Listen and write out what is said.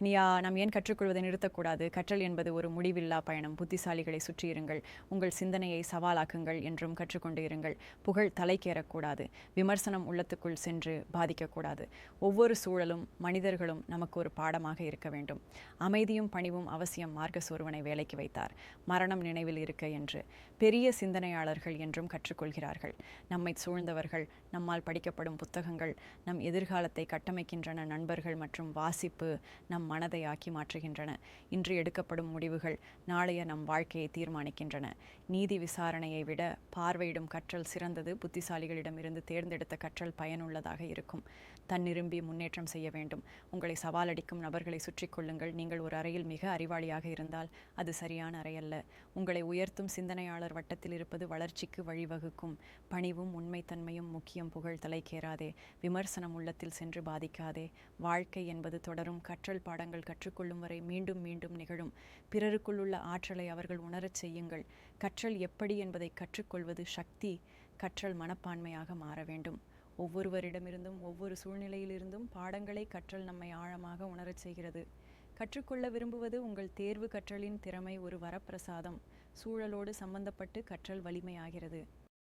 இனியா நாம் ஏன் கற்றுக்கொள்வதை நிறுத்தக்கூடாது? கற்றல் என்பது ஒரு முடிவில்லா பயணம். புத்திசாலிகளை சுற்றியிருங்கள். உங்கள் சிந்தனையை சவாலாக்குங்கள் என்றும் கற்றுக்கொண்டு இருங்கள். புகழ் தலைக்கேறக்கூடாது விமர்சனம் உள்ளத்துக்குள் சென்று பாதிக்கக்கூடாது. ஒவ்வொரு சூழலும் மனிதர்களும் நமக்கு ஒரு பாடமாக இருக்க வேண்டும். அமைதியும் பணிவும் அவசியம். மார்க்கஸ் ஒருவனை வேலைக்கு வைத்தார். மரணம் நினைவில் இருக்க என்று. பெரிய சிந்தனையாளர்கள் என்றும் கற்றுக்கொள்கிறார்கள். நம்மை சூழ்ந்தவர்கள் நம்மால் படிக்கப்படும் புத்தகங்கள் நம் எதிர்காலத்தை கட்டமைக்கின்றன நண்பர்கள் மற்றும் வாசிப்பு நம் மனதை ஆக்கி மாற்றுகின்றன. இன்று எடுக்கப்படும் முடிவுகள் நாளைய நம் வாழ்க்கையை தீர்மானிக்கின்றன. நீதி விசாரணையை விட பார்வையிடும் கற்றல் சிறந்தது. புத்திசாலிகளிடமிருந்து தேர்ந்தெடுத்த கற்றல் பயனுள்ளதாக இருக்கும். தன்னிரும்பி முன்னேற்றம் செய்ய வேண்டும். உங்களை சவாலடிக்கும் நபர்களை சுற்றி கொள்ளுங்கள். நீங்கள் ஒரு அறையில் மிக அறிவாளியாக இருந்தால் அது சரியான அறையல்ல. உங்களை உயர்த்தும் சிந்தனையாளர் வட்டத்தில் இருப்பது வளர்ச்சிக்கு வழிவகுக்கும். பணிவும் உண்மைத்தன்மையும் முக்கியம். புகழ் தலைக்கேறாதே விமர்சனம் உள்ளத்தில் சென்று பாதிக்காதே. வாழ்க்கை என்பது தொடரும் கற்றல் பாடங்கள் கற்றுக்கொள்ளும் வரை மீண்டும் மீண்டும் நிகழும். பிறருக்குள் உள்ள ஆற்றலை அவர்கள் உணரச் செய்யுங்கள். கற்றல் எப்படி என்பதை கற்றுக்கொள்வது சக்தி கற்றல் மனப்பான்மையாக மாற வேண்டும். ஒவ்வொருவரிடமிருந்தும் ஒவ்வொரு சூழ்நிலையிலிருந்தும் பாடங்களை கற்றல் நம்மை ஆழமாக உணரச் செய்கிறது. கற்றுக்கொள்ள விரும்புவது உங்கள் தேர்வு கற்றலின் திறமை ஒரு வரப்பிரசாதம். சூழலோடு சம்பந்தப்பட்டு கற்றல் வலிமையாகிறது.